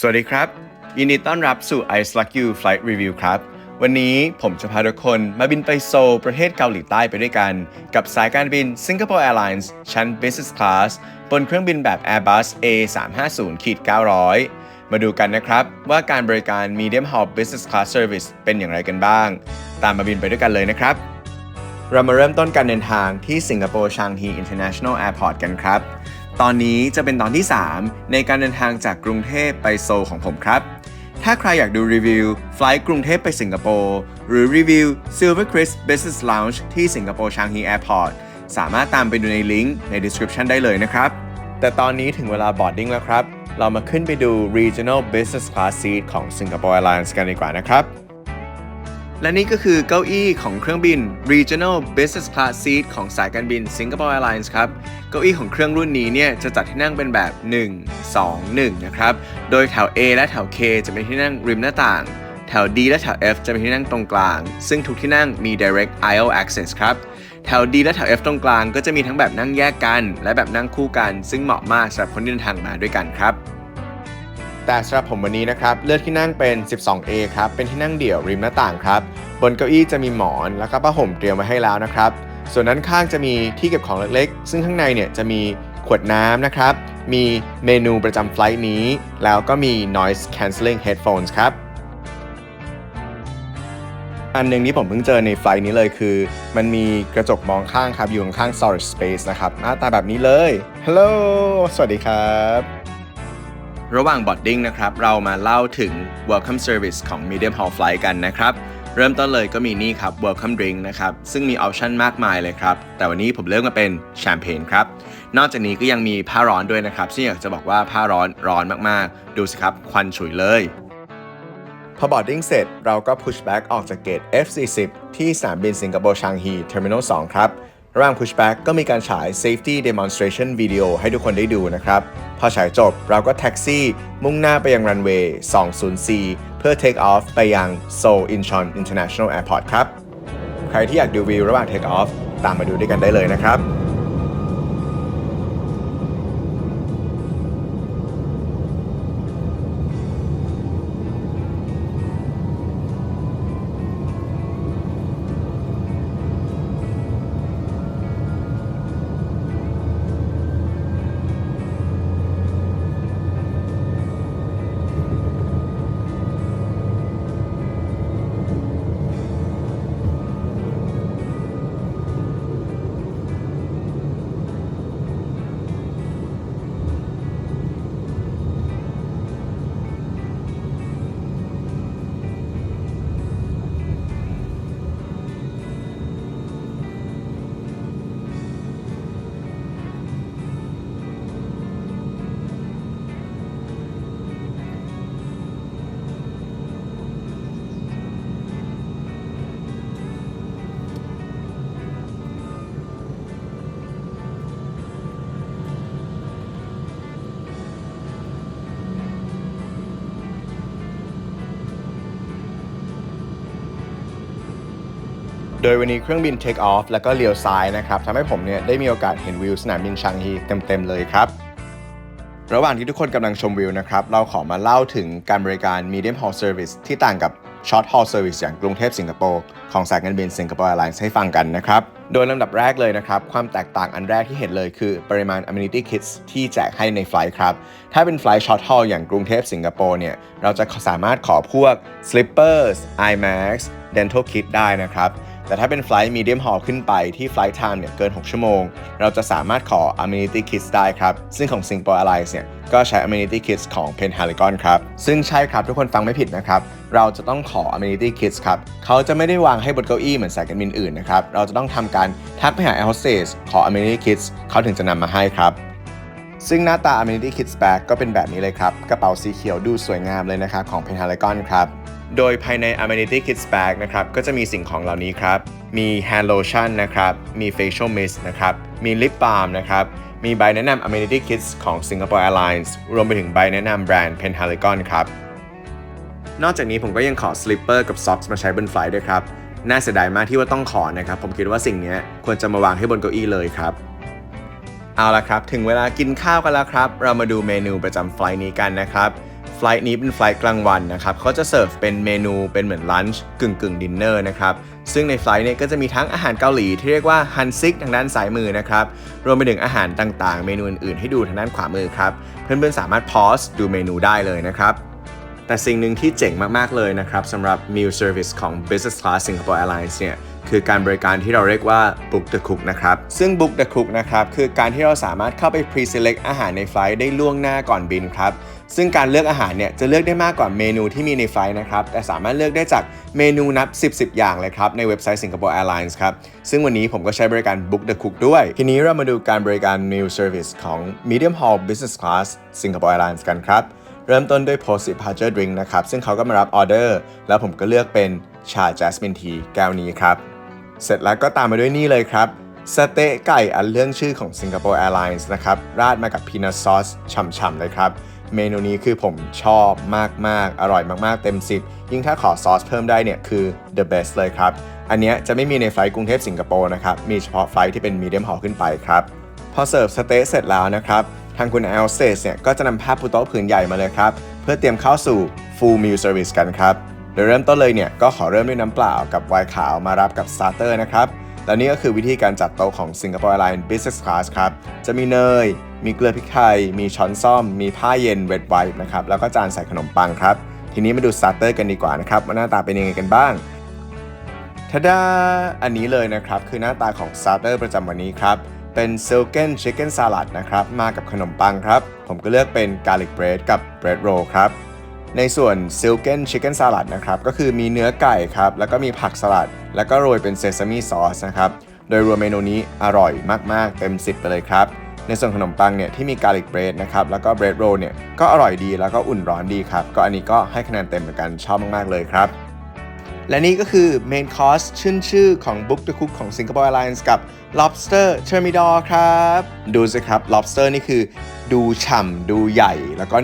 สวัสดีครับ ยินดีต้อนรับสู่ i c e l u c k You Flight Review ครับ วันนี้ผมจะพาทุกคนมาบินไปโซลประเทศเกาหลีใต้ไปด้วยกัน กับสายการบิน Singapore Airlines ชั้น Business Class บนเครื่องบินแบบ Airbus A350-900 มาดูกันนะครับว่าการบริการ Medium Hall Business Class Service เป็นอย่างไรกันบ้าง ตามมาบินไปด้วยกันเลยนะครับ เรามาเริ่มต้นการเดินทางที่สิงคโปร์ชางฮี International Airport กันครับ ตอนนี้จะเป็นตอนที่ 3 ในการเดินทางจากกรุงเทพไปโซลของผมครับ ถ้าใครอยากดูรีวิวไฟล์กรุงเทพไปสิงคโปร์หรือรีวิว Silver Chris Business Lounge ที่สิงคโปร์ชางฮี Airport สามารถตามไปดูในลิงก์ใน description ได้เลยนะครับ แต่ตอนนี้ถึงเวลาบอร์ดดิ้งแล้วครับ เรามาขึ้นไปดู Regional Business Class Seat ของ Singapore Airlines กันดีกว่านะครับ และนี่ก็คือเก้าอี้ของเครื่องบิน Regional Business Class Seat ของสายการบิน Singapore Airlines ครับ เก้าอี้ของเครื่องรุ่นนี้เนี่ยจะจัดที่นั่งเป็นแบบ 1 2 1 นะครับ โดยแถว A และแถว K จะเป็นที่นั่งริมหน้าต่าง แถว D และแถว F จะเป็นที่นั่งตรงกลาง ซึ่งทุกที่นั่งมี direct aisle access ครับแถว D และแถว F ตรงกลางก็จะมีทั้งแบบนั่งแยกกัน และแบบนั่งคู่กัน ซึ่งเหมาะมากสำหรับคนที่เดินทางมาด้วยกันครับ แต่สำหรับผมวันนี้นะครับเลือกที่นั่งเป็น 12A ครับเป็นที่นั่งเดี่ยวริมหน้าต่างครับบนเก้าอี้จะมีหมอนแล้วก็ผ้าห่มเตรียมไว้ให้แล้วนะครับ ส่วนด้านข้างจะมีที่เก็บของเล็กๆ ซึ่งข้างในเนี่ยจะมีขวดน้ำนะครับ มีเมนูประจำไฟล์นี้ แล้วก็มี noise cancelling headphones ครับ อันหนึ่งที่ผมเพิ่งเจอในไฟล์นี้เลยคือ มันมีกระจกมองข้างครับ อยู่ข้าง storage space นะครับ หน้าตาแบบนี้เลยฮัลโหลสวัสดีครับ ระหว่างบอดดิ้งนะครับ เรามาเล่าถึง welcome service ของ medium haul flight กันนะครับ เริ่มต้นเลยก็มีนี่ครับ welcome drink นะครับ ซึ่งมีออปชันมากมายเลยครับ แต่วันนี้ผมเลือกมาเป็นแชมเปญครับ นอกจากนี้ก็ยังมีผ้าร้อนด้วยนะครับ ซึ่งอยากจะบอกว่าผ้าร้อนร้อนมากๆ ดูสิครับ ควันฉุยเลย พอบอดดิ้งเสร็จเราก็ push back ออกจากเกต F40 ที่สนามบินสิงคโปร์ชางฮี Terminal 2ครับ ร่าง pushback ก็มีการฉาย safety demonstration video ให้ทุกคนได้ดูนะครับ พอฉายจบเราก็แท็กซี่มุ่งหน้าไปยังรันเวย์ 20C เพื่อ take off ไปยัง Seoul Incheon International Airport ครับ ใครที่อยากดูวิวระหว่าง take off ตามมาดูด้วยกันได้เลยนะครับ โดยวันนี้เครื่องบิน take off แล้วก็เลี้ยวซ้ายนะครับทำให้ผมเนี่ยได้มีโอกาสเห็นวิวสนามบินชางฮีเต็มๆเลยครับ ระหว่างที่ทุกคนกำลังชมวิวนะครับ เราขอมาเล่าถึงการบริการ medium haul service ที่ต่างกับ short haul service อย่างกรุงเทพสิงคโปร์ของสายการบินสิงคโปร์ Airlines ให้ฟังกันนะครับ โดยลำดับแรกเลยนะครับ ความแตกต่างอันแรกที่เห็นเลยคือปริมาณ amenity kits ที่แจกให้ในไฟล์ครับ ถ้าเป็นไฟล์ short haul อย่างกรุงเทพสิงคโปร์เนี่ยเราจะสามารถขอพวก slippers IMAX dental kit ได้นะครับ แต่ถ้าเป็นไฟล์ medium haul ขึ้นไปที่ไฟล์ time เนี่ยเกิน 6 ชั่วโมง เราจะสามารถขอ amenity kits ได้ครับ ซึ่งของ Singapore Airlines เนี่ยก็ใช้ amenity kits ของ Penhaligon ครับ ซึ่งใช่ครับทุกคนฟังไม่ผิดนะครับ เราจะต้องขอ amenity kits ครับ เขาจะไม่ได้วางให้บนเก้าอี้เหมือนสายการบินอื่นนะครับ เราจะต้องทำการทักไปหา air hostess ขอ amenity kits เขาถึงจะนำมาให้ครับซึ่งหน้าตา amenity kits bag ก็เป็นแบบนี้เลยครับ กระเป๋าสีเขียวดูสวยงามเลยนะครับ ของ Penhaligon ครับ โดยภายใน amenity kits bag นะครับ ก็จะมีสิ่งของเหล่านี้ครับ มี hand lotion นะครับ มี facial mist นะครับ มี lip balm นะครับ มีใบแนะนำ amenity kits ของ Singapore Airlines รวมไปถึงใบแนะนำแบรนด์ Penhaligon ครับ นอกจากนี้ผมก็ยังขอ slipper กับ socks มาใช้บนไฟล์ด้วยครับ น่าเสียดายมากที่ว่าต้องขอนะครับ ผมคิดว่าสิ่งนี้ควรจะมาวางให้บนเก้าอี้เลยครับ เอาละครับ ถึงเวลากินข้าวกันแล้วครับ เรามาดูเมนูประจำไฟล์นี้กันนะครับ ไฟลท์นี้เป็นไฟล์กลางวันนะครับเขาจะเสิร์ฟเป็นเมนูเป็นเหมือนลันช์กึ่งกึ่งดินเนอร์นะครับซึ่งในไฟล์เนี่ยก็จะมีทั้งอาหารเกาหลีที่เรียกว่าฮันซิกทางด้านซ้ายมือนะครับรวมไปถึงอาหารต่างๆ เมนูอื่นๆ ให้ดูทางด้านขวามือครับเพื่อนๆสามารถพอสดูเมนูได้เลยนะครับ แต่สิ่งหนึ่งที่เจ๋งมาก ๆ เลยนะครับสำหรับ meal service ของ business class Singapore Airlines เนี่ยคือการบริการที่เราเรียกว่า book the cook นะครับ ซึ่ง book the cook นะครับคือการที่เราสามารถเข้าไป pre-select อาหารในไฟล์ได้ล่วงหน้าก่อนบินครับ ซึ่งการเลือกอาหารเนี่ยจะเลือกได้มากกว่าเมนูที่มีในไฟล์นะครับ แต่สามารถเลือกได้จากเมนูนับ 10 10 อย่างเลยครับ ในเว็บไซต์ Singapore Airlines ครับ ซึ่งวันนี้ผมก็ใช้บริการ book the cook ด้วย ทีนี้เรามาดูการบริการ meal service ของ medium haul business class Singapore Airlines กันครับ เริ่มต้นด้วย post departure drink นะครับ ซึ่งเขาก็มารับออเดอร์ แล้วผมก็เลือกเป็นชา jasmine tea แก้วนี้ครับ เสร็จแล้วก็ตามมาด้วยนี่เลยครับสเต๊ะไก่อันเรื่องชื่อของ Singapore Airlines นะครับ ราดมากับพีนัทซอสฉ่ำๆเลยครับ เมนูนี้คือผมชอบมากๆ อร่อยมากๆ เต็ม 10 ยิ่งถ้าขอซอสเพิ่มได้เนี่ยคือ the best เลยครับ อันนี้จะไม่มีในไฟล์กรุงเทพสิงคโปร์นะครับ มีเฉพาะไฟล์ที่เป็น medium haul ขึ้นไปครับ พอเสิร์ฟสเต๊ะเสร็จแล้วนะครับ ทางคุณแอลเซสเนี่ยก็จะนำผ้าปูโต๊ะผืนใหญ่มาเลยครับ เพื่อเตรียมเข้าสู่ full meal service กันครับโดยเริ่มต้นเลยเนี่ยก็ขอเริ่มด้วยน้ำเปล่ากับไวน์ขาวมารับกับสตาร์เตอร์นะครับและนี่ก็คือวิธีการจัดโต๊ะของ Singapore Airlines Business Class ครับ จะมีเนย มีเกลือพริกไทย มีช้อนซ่อม มีผ้าเย็นเวทไวท์นะครับ แล้วก็จานใส่ขนมปังครับ ทีนี้มาดูสตาร์เตอร์กันดีกว่านะครับ ว่าหน้าตาเป็นยังไงกันบ้างทาดาอันนี้เลยนะครับ คือหน้าตาของสตาร์เตอร์ประจำวันนี้ครับ เป็น Silken Chicken Salad นะครับ มากับขนมปังครับ ผมก็เลือกเป็น Garlic Bread กับ Bread Roll ครับ ในส่วน Silken Chicken Salad นะครับ ก็คือมีเนื้อไก่ครับ แล้วก็มีผักสลัด แล้วก็โรยเป็นเซซามิซอสนะครับ โดยรวมเมนูนี้อร่อยมากๆ เต็ม 10 ไปเลยครับ ในส่วนขนมปังเนี่ยที่มี Garlic Bread นะครับ แล้วก็ Bread Roll เนี่ยก็อร่อยดี แล้วก็อุ่นร้อนดีครับ ก็อันนี้ก็ให้คะแนนเต็มเหมือนกัน ชอบมากๆเลยครับ และนี่ก็คือเมนคอร์สชื่นชื่อของ Book the Cook ของ Singapore Airlines กับ lobster thermidor ครับ ดูสิครับ lobster นี่คือ ดูฉ่ำดูใหญ่ แล้วก็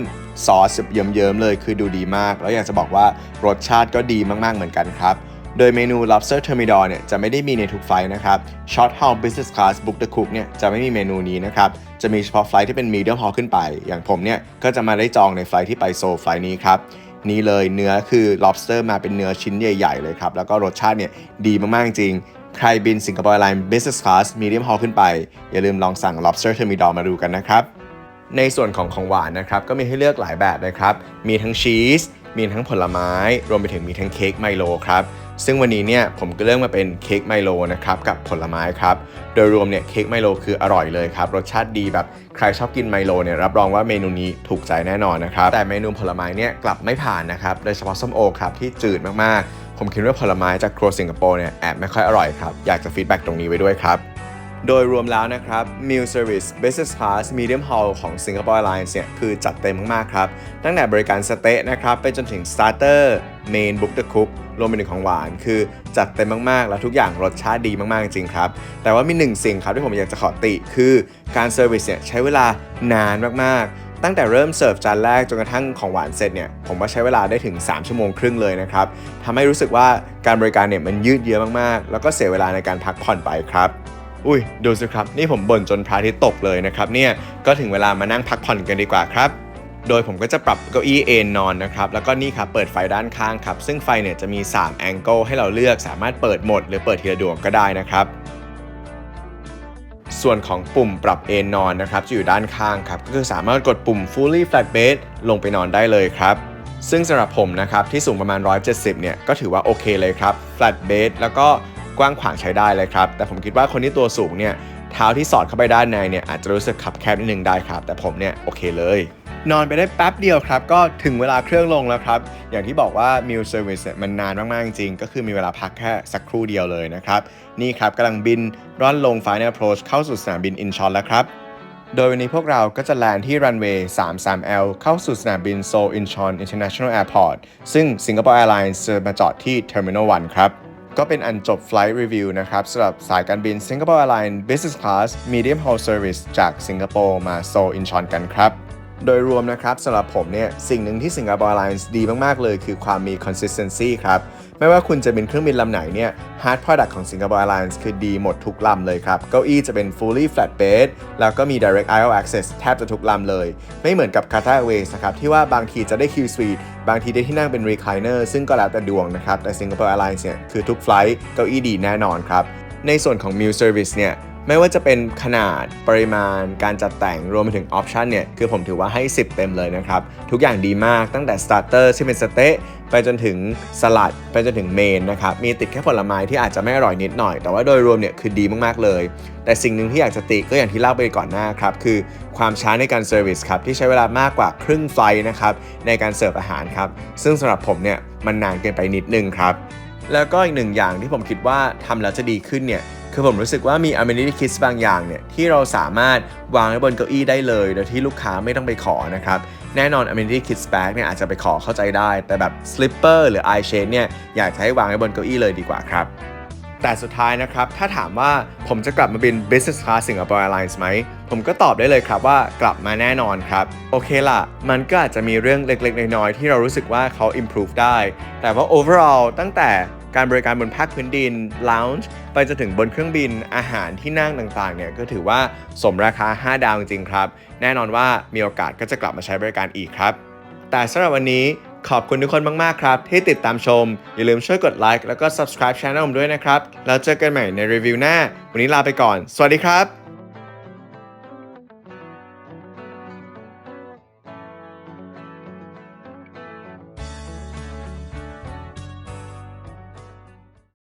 ซอสเยิ้มๆเลยคือดูดีมาก แล้วอยากจะบอกว่ารสชาติก็ดีมากๆเหมือนกันครับ โดยเมนู lobster thermidor เนี่ยจะไม่ได้มีในทุกไฟล์นะครับ short haul business class book the cook เนี่ยจะไม่มีเมนูนี้นะครับ จะมีเฉพาะไฟล์ที่เป็น medium haul ขึ้นไป อย่างผมเนี่ยก็จะมาได้จองในไฟล์ที่ไปโซลไฟล์นี้ครับ นี่เลยเนื้อคือ lobster มาเป็นเนื้อชิ้นใหญ่ ๆ เลยครับ แล้วก็รสชาติเนี่ยดีมากๆจริง ใครบินสิงคโปร์ไลน์ Business Class Medium Haul ขึ้นไป อย่าลืมลองสั่ง lobster thermidor มาดูกันนะครับ ในส่วนของของหวานนะครับก็มีให้เลือกหลายแบบนะครับ มีทั้งชีสมีทั้งผลไม้ รวมไปถึงมีทั้งเค้กไมโลครับ ซึ่งวันนี้เนี่ยผมก็เลือกมาเป็นเค้กไมโลนะครับกับผลไม้ครับ โดยรวมเนี่ยเค้กไมโลคืออร่อยเลยครับ รสชาติดีแบบใครชอบกินไมโลเนี่ยรับรองว่าเมนูนี้ถูกใจแน่นอนนะครับ แต่เมนูผลไม้เนี่ยกลับไม่ผ่านนะครับ โดยเฉพาะส้มโอครับที่จืดมากๆ ผมคิดว่าผลไม้จากครัวสิงคโปร์เนี่ยแอบไม่ค่อยอร่อยครับ อยากจะฟีดแบ็กตรงนี้ไว้ด้วยครับ โดยรวมแล้วนะครับ Meal Service Business Class Medium Haul ของ Singapore Airlines เนี่ยคือจัดเต็มมากๆครับ ตั้งแต่บริการสเต๊ะนะครับไปจนถึง Starter Main Book the Cook รวมไปถึงของหวาน คือจัดเต็มมากๆ แล้วทุกอย่างรสชาติดีมากๆ จริงครับ แต่ว่ามีหนึ่งสิ่งครับที่ผมอยากจะขอติ คือการเซอร์วิสเนี่ยใช้เวลานานมากๆตั้งแต่เริ่มเสิร์ฟจานแรกจนกระทั่งของหวานเสร็จเนี่ยผมว่าใช้เวลาได้ถึง 3 ชั่วโมงครึ่งเลยนะครับทำให้รู้สึกว่าการบริการเนี่ยมันยืดเยื้อมากๆ แล้วก็เสียเวลาในการพักผ่อนไปครับ อุ้ยดูสิครับ นี่ผมบ่นจนพระอาทิตย์ตกเลยนะครับเนี่ยก็ถึงเวลามานั่งพักผ่อนกันดีกว่าครับโดยผมก็จะปรับเก้าอี้เอนนอนนะครับ แล้วก็นี่ครับเปิดไฟด้านข้างครับ ซึ่งไฟเนี่ยจะมี 3 แองเกิลให้เราเลือกสามารถเปิดหมด หรือเปิดทีละดวงก็ได้นะครับ ส่วนของปุ่มปรับเอนนอนนะครับจะอยู่ด้านข้างครับ ก็คือสามารถกดปุ่ม fully flat bed ลงไปนอนได้เลยครับ ซึ่งสำหรับผมนะครับ ที่สูงประมาณ 170 เนี่ย ก็ถือว่าโอเคเลยครับ flat bed แล้วก็ กว้างขวางใช้ได้เลยครับ แต่ผมคิดว่าคนที่ตัวสูงเนี่ยเท้าที่สอดเข้าไปด้านในเนี่ยอาจจะรู้สึกขับแคบนิดนึงได้ครับ แต่ผมเนี่ยโอเคเลย นอนไปได้แป๊บเดียวครับ ก็ถึงเวลาเครื่องลงแล้วครับ อย่างที่บอกว่า meal service เนี่ยมันนานมาก ๆ จริง ก็คือมีเวลาพักแค่สักครู่เดียวเลยนะครับ นี่ครับกำลังบินร่อนลง Final Approach เข้าสู่สนามบินอินชอนแล้วครับโดยวันนี้พวกเราก็จะแลนที่รันเวย์ 33L เข้าสู่สนามบินโซลอินชอน International Airport ซึ่ง Singapore Airlines จะมาจอดที่ Terminal 1 ครับ ก็เป็นอันจบ Flight Review นะครับสำหรับสายการบิน Singapore Airlines Business Class Medium Haul Service จากสิงคโปร์มาโซลอินชอนกันครับ โดยรวมนะครับสำหรับผมเนี่ยสิ่งหนึ่งที่ Singapore Airlines ดีมากๆเลย คือความมี consistency ครับ ไม่ว่าคุณจะเป็นเครื่องบินลำไหนเนี่ย hard product ของ Singapore Airlines คือดีหมดทุกลำเลยครับ เก้าอี้จะเป็น fully flat bed แล้วก็มี direct aisle access แทบจะทุกลำเลย ไม่เหมือนกับ Qatar Airways นะครับ ที่ว่าบางทีจะได้ Q suite บางทีได้ที่นั่งเป็น recliner ซึ่งก็แล้วแต่ดวงนะครับแต่ Singapore Airlines เนี่ยคือทุกไฟล์เก้าอี้ดีแน่นอนครับในส่วนของ meal service เนี่ย ไม่ว่าจะเป็นขนาดปริมาณการจัดแต่งรวมไปถึงออปชันเนี่ย คือผมถือว่าให้ 10 เต็มเลยนะครับ ทุกอย่างดีมากตั้งแต่สตาร์เตอร์ที่เป็นสเต๊ะไปจนถึงสลัด ไปจนถึงเมนนะครับ มีติดแค่ผลไม้ที่อาจจะไม่อร่อยนิดหน่อย แต่ว่าโดยรวมเนี่ยคือดีมากๆเลย แต่สิ่งหนึ่งที่อยากจะติก็อย่างที่เล่าไปก่อนหน้าครับ คือความช้าในการเซอร์วิสครับที่ใช้เวลามากกว่าครึ่งไฟนะครับในการเสิร์ฟอาหารครับซึ่งสำหรับผมเนี่ยมันนานเกินไปนิดนึงครับแล้วก็อีกหนึ่งอย่างที่ผมคิดว่าทำแล้วจะดีขึ้นเนี่ย คือผมรู้สึกว่ามี amenity kits บางอย่างเนี่ยที่เราสามารถวางไว้บนเก้าอี้ได้เลย โดยที่ลูกค้าไม่ต้องไปขอนะครับ แน่นอน amenity kits bag เนี่ยอาจจะไปขอเข้าใจได้ แต่แบบ slipper หรือ eye shade เนี่ยอยากจะให้วางไว้บนเก้าอี้เลยดีกว่าครับ แต่สุดท้ายนะครับ ถ้าถามว่าผมจะกลับมาบิน business class Singapore Airlines ไหม ผมก็ตอบได้เลยครับว่ากลับมาแน่นอนครับ โอเคล่ะ มันก็อาจจะมีเรื่องเล็กๆ น้อยๆที่เรารู้สึกว่าเขา improve ได้ แต่ว่า overall ตั้งแต่ การบริการบนภาคพื้นดิน lounge ไปจนถึงบนเครื่องบินอาหารที่นั่งต่างๆเนี่ยก็ถือว่าสมราคา 5 ดาวจริงๆครับ แน่นอนว่ามีโอกาสก็จะกลับมาใช้บริการอีกครับ แต่สำหรับวันนี้ขอบคุณทุกคนมาก ๆ ครับ ที่ติดตามชม อย่าลืมช่วยกดไลค์แล้วก็ subscribe channel ผมด้วยนะครับ แล้วเจอกันใหม่ในรีวิวหน้า วันนี้ลาไปก่อน สวัสดีครับ